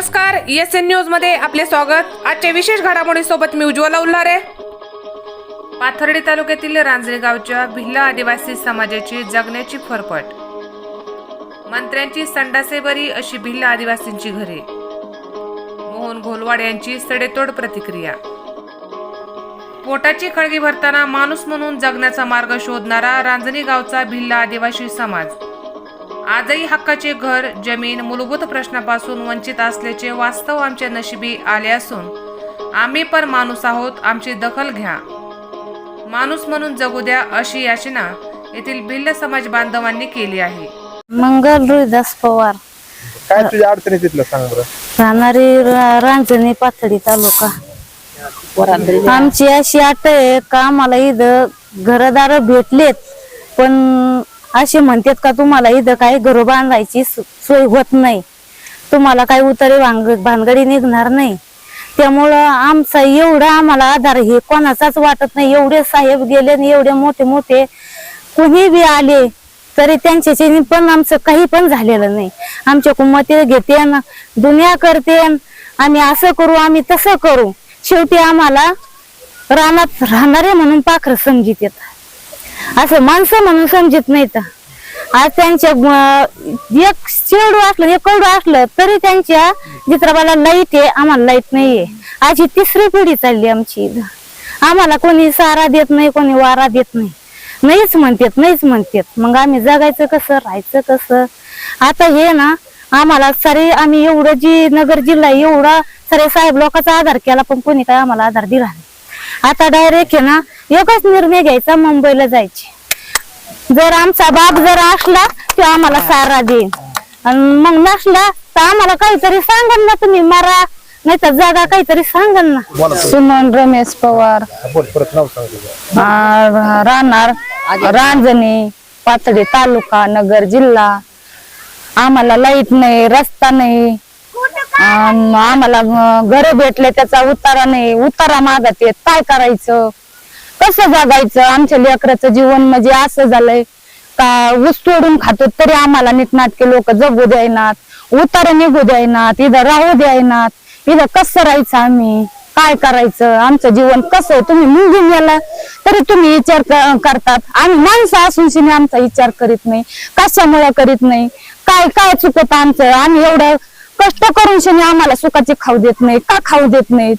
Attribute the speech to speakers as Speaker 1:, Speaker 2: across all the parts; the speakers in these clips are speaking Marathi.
Speaker 1: नमस्कार एस एन न्यूजमध्ये आपले स्वागत. आजच्या विशेष घडामोडी सोबत मी उज्ज्वला उल्हारे. पाथर्डी तालुक्यातील रांजरे गावच्या भिल्ला आदिवासी समाजाची जगण्याची फरफट. मंत्र्यांची संडासे बरी अशी भिल्ला आदिवासींची घरे. मोहन घोलवाड यांची सडेतोड प्रतिक्रिया. पोटाची खळगी भरताना माणूस म्हणून जगण्याचा मार्ग शोधणारा रांजणी गावचा भिल्ला आदिवासी समाज. आजही हक्काचे घर जमीन मूलभूत प्रश्नापासून वंचित असल्याचे वास्तव आमच्या नशिबी आले असून आम्ही पण माणूस आहोत आमची दखल घ्या. माणूस म्हणून जगू द्या अशी याचना येथील भिल्ल समाज बांधवांनी केली आहे.
Speaker 2: मंगल रोहिदास पवार.
Speaker 3: काय तुझ्या अडचणी तिथलं सांग बरं.
Speaker 2: राहणारी रांजणी पाथडी तालुका. आमची अशी अट आहे का आम्हाला इथं घरदार भेटलेत पण असे म्हणतात का तुम्हाला इथं काही घरो बांधायची सोय होत नाही. तुम्हाला काही उतारे भानगडी निघणार नाही. त्यामुळं आमचा एवढा आम्हाला आधार हे कोणाचाच वाटत नाही. एवढे साहेब गेले आणि एवढे मोठे मोठे कुणी बी आले तरी त्यांच्याच्यानी पण आमचं काही पण झालेलं नाही. आमच्या कुमते घेते दुनिया करते आम्ही असं करू आम्ही तसं करू. शेवटी आम्हाला रानात राहणारे म्हणून पाखर समजित येतात. असं माणसं म्हणून समजत नाहीत. आज त्यांच्या एक चेडू असलं एक कडू असलं तरी त्यांच्या चित्राबाला लाइट आहे आम्हाला लाइट नाहीये. आजची तिसरी पिढी चालली आमची आम्हाला कोणी सारा देत नाही कोणी वारा देत नाही. नाहीच म्हणतात नाहीच म्हणतात. मग आम्ही जगायचं कसं राहायचं कसं? आता हे ना आम्हाला सारे आम्ही एवढं जी नगर जिल्हा आहे, एवढा सारे साहेब लोकांचा आधार केला पण कोणी काय आम्हाला आधार दिला नाही. आता डायरेक्ट आहे ना एकच निर्णय घ्यायचा मुंबईला जायचे. जर आमचा बाप जर असला तो आम्हाला सारा देईन आणि मग नसला तर आम्हाला काहीतरी सांगन ना तुम्ही मारा. नाही तर जागा काहीतरी सांगन ना. सुमन रमेश पवार.
Speaker 3: बोल परत नाव सांग तुझं.
Speaker 2: आ, राहणार रांजणी पाथडी तालुका नगर जिल्हा. आम्हाला लाइट नाही रस्ता नाही. आम- आम्हाला घर भेटले त्याचा उतारा नाही. उतारा मागत येत काय करायचं? कसं जगायचं? आमच्या लेकराचं जीवन म्हणजे असं झालंय. का ऊस तोडून खातो तरी आम्हाला नीटनाटके लोक जगू द्यायनात उतारा निघू द्यायनात इथं राहू द्यायनात इथं कसं राहायचं आम्ही? काय करायचं? आमचं जीवन कसं आहे? तुम्ही निघून गेला तरी तुम्ही विचार करतात. आम्ही माणसं असून शिने आमचा विचार करीत नाही. कशामुळे करीत नाही? काय काय चुकत आमचं? आम्ही एवढं कष्ट करून शिने आम्हाला सुखाचे खाऊ देत नाही का खाऊ देत नाहीत?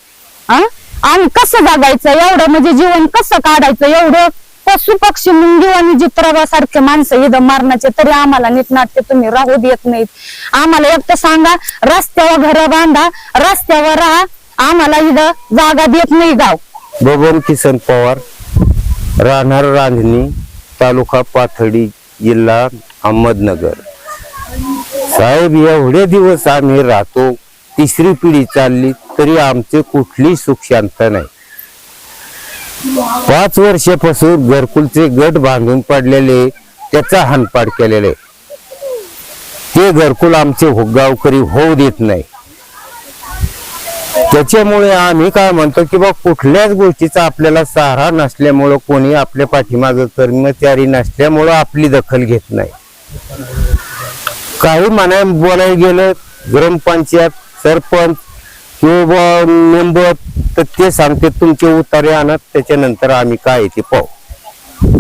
Speaker 2: हा आम्ही कसं जगायचं एवढं म्हणजे जीवन कसं काढायचं? एवढं पशु पक्षी मुंगी आणि जित्राबा सारखे माणसं इथं मारण्याचे तरी आम्हाला नीटनाट्य तुम्ही राहू देत नाहीत. आम्हाला एक तर सांगा रस्त्यावर घर बांधा रस्त्यावर राहा. आम्हाला इथं जागा देत नाही गाव.
Speaker 4: बबन किसन पवार राहणार रांधणी तालुका पाथडी जिल्हा अहमदनगर. साहेब एवढे दिवस आम्ही राहतो तिसरी पिढी चालली तरी आमचे कुठली सुख शांत नाही. पाच वर्षापासून घरकुलचे गट बांधून पडलेले त्याचा हानपाड केलेले. ते घरकुल आमचे गावकरी होऊ देत नाही. त्याच्यामुळे आम्ही काय म्हणतो की बा कुठल्याच गोष्टीचा आपल्याला सहारा नसल्यामुळं कोणी आपल्या पाठीमाग कर्मचारी नसल्यामुळं आपली दखल घेत नाही. काही मना बोलायला गेलं ग्रामपंचायत सरपंच किंवा मेंबर तर ते सांगते तुमचे उतारे आणत त्याच्यानंतर आम्ही काय आहे ते पाहू.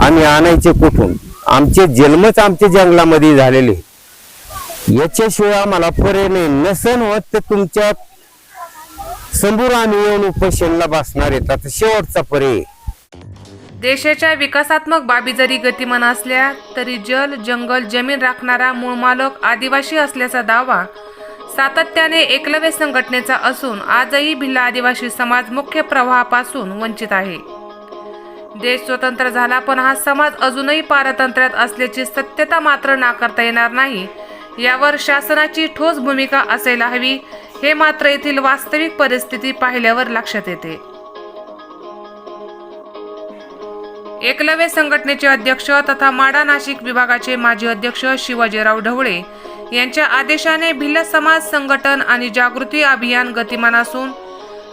Speaker 4: आम्ही आणायचे कुठून? आमचे जन्मच आमच्या जंगलामध्ये झालेले. याच्याशिवाय आम्हाला पर्याय नाही. नसन होत तर तुमच्यासमोर आम्ही येऊन उपोषणला बसणार येतात शेवटचा पर्याय
Speaker 1: देशाच्या विकासात्मक बाबी जरी गतिमान असल्या तरी जल जंगल जमीन राखणारा मूळ मालक आदिवासी असल्याचा दावा सातत्याने एकलव्य संघटनेचा असून आजही भिल्ला आदिवासी समाज मुख्य प्रवाहापासून वंचित आहे. देश स्वतंत्र झाला पण हा समाज अजूनही पारतंत्र्यात असल्याची सत्यता मात्र नाकारता येणार नाही. यावर शासनाची ठोस भूमिका असायला हवी हे मात्र येथील वास्तविक परिस्थिती पाहिल्यावर लक्षात येते. एकलव्य संघटनेचे अध्यक्ष तथा माडा नाशिक विभागाचे माजी अध्यक्ष शिवाजीराव ढवळे यांच्या आदेशाने भिल्ल समाज संघटन आणि जागृती अभियान गतिमान असून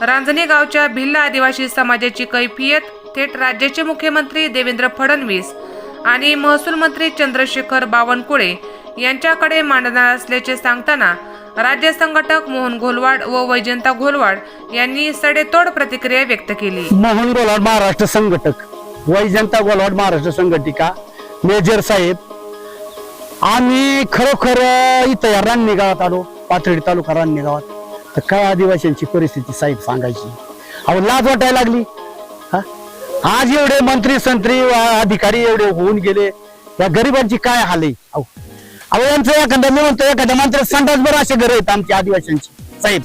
Speaker 1: रांजणी गावच्या भिल्ल आदिवासी समाजाची कैफियत थेट राज्याचे मुख्यमंत्री देवेंद्र फडणवीस आणि महसूल मंत्री चंद्रशेखर बावनकुळे यांच्याकडे मांडणार असल्याचे सांगताना राज्य संघटक मोहन घोलवाड व वैजंता घोलवाड यांनी सडेतोड प्रतिक्रिया व्यक्त केली.
Speaker 5: मोहन घोलवाड महाराष्ट्र संघटक. वैजंता गोलवाड महाराष्ट्र संघटिका मेजर साहेब. आम्ही खरोखर इथं या रान्नी गावात आलो पाथर्डी तालुका रान्नी गावात. तर काय आदिवासींची परिस्थिती साहेब सांगायची? अहो लाज वाटायला लागली. हा? आज एवढे मंत्री संत्री अधिकारी एवढे होऊन गेले. या गरिबांची काय हाल आहे? अहो अहो यांचं एखाद्या मी म्हणतो एखाद्या मंत्री संडास बरं असे घर आहेत आमच्या आदिवासींची. साहेब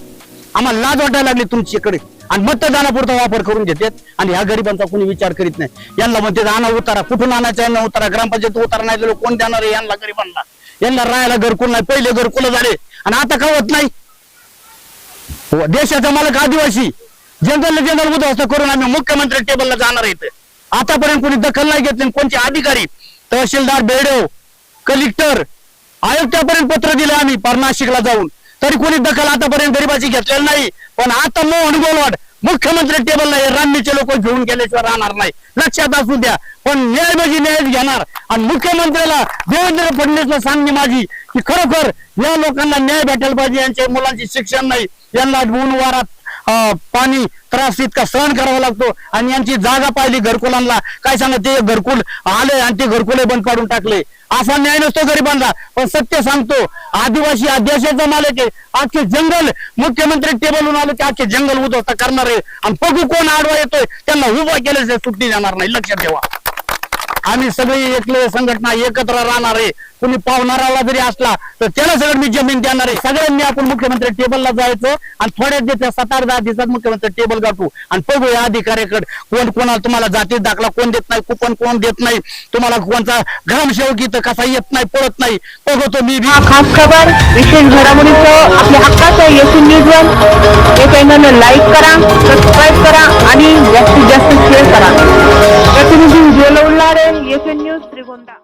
Speaker 5: आम्हाला लाज वाटायला लागली तुमच्याकडे. आणि मतदानापुरता वापर करून घेतात. आणि ह्या गरिबांचा कोणी विचार करीत नाही. यांना म्हणते आणा उतारा कुठून आणायचा यांना उतारा? ग्रामपंचायत उतारा नाही दिलं कोण देणार आहे यांना गरिबांना? यांना राहायला घरकुल नाही पहिले घरकुल झाले? आणि आता का होत नाही? हो, देशाचा मालक आदिवासी. जनरल जंगल उद्ध्वस्त करून आम्ही मुख्यमंत्री टेबलला जाणार आहेत आतापर्यंत कोणी दखल नाही घेतली कोणते अधिकारी? तहसीलदार बेडव कलेक्टर आयुक्तापर्यंत पत्र दिलं आम्ही पार नाशिकला जाऊन. तरी कोणी दखल आतापर्यंत गरिबाची घेतलेली नाही. पण आता मोहन गोलवाड मुख्यमंत्री टेबलला हे लोक घेऊन गेल्याशिवाय राहणार नाही. लक्षात असू द्या. पण न्याय म्हणजे न्यायच घेणार. आणि मुख्यमंत्र्याला देवेंद्र फडणवीसला सांगणे माझी की खरोखर या लोकांना न्याय भेटायला पाहिजे यांच्या मुलांचे शिक्षण नाही यांना ऊन वारात पाणी त्रास इतका सहन करावा लागतो. आणि यांची जागा पाहिली घरकुलांना. काय सांगा ते घरकुल आले आणि ते घरकुले बंद पाडून टाकले. असा न्याय नसतो गरिबांना. पण सत्य सांगतो आदिवासी अध्याशाचा मालक आहे. आजचे जंगल मुख्यमंत्री टेबलवरून आले की आजचे जंगल उद्ध्वस्त करणार. आहे आणि बघू कोण आडवा येतोय त्यांना उभा केल्याशिवाय सुट्टी जाणार नाही. लक्षात ठेवा. आम्ही सगळी एकले संघटना एकत्र राहणार आहे. कुणी पावणाराला जरी असला तर त्याला सगळं मी जमीन देणार आहे. सगळ्यांनी आपण मुख्यमंत्री टेबलला जायचं आणि थोड्याच दिवसात सात आठ दहा दिवसात मुख्यमंत्री टेबल गाठू. आणि बघू या अधिकाऱ्याकडे कोण कोणाला तुम्हाला जाती दाखला कोण देत नाही कुपन कोण देत नाही. तुम्हाला कोणचा ग्रामसेवक इथं कसा येत नाही पळत नाही बघतो मी.
Speaker 6: खास खबर विशेष घडामोडीचं आपल्या हक्काचं येथून न्यूज वन या चॅनलला लाईक करा सबस्क्राईब करा आणि जास्तीत जास्त शेअर करा. 10 años, pregunta.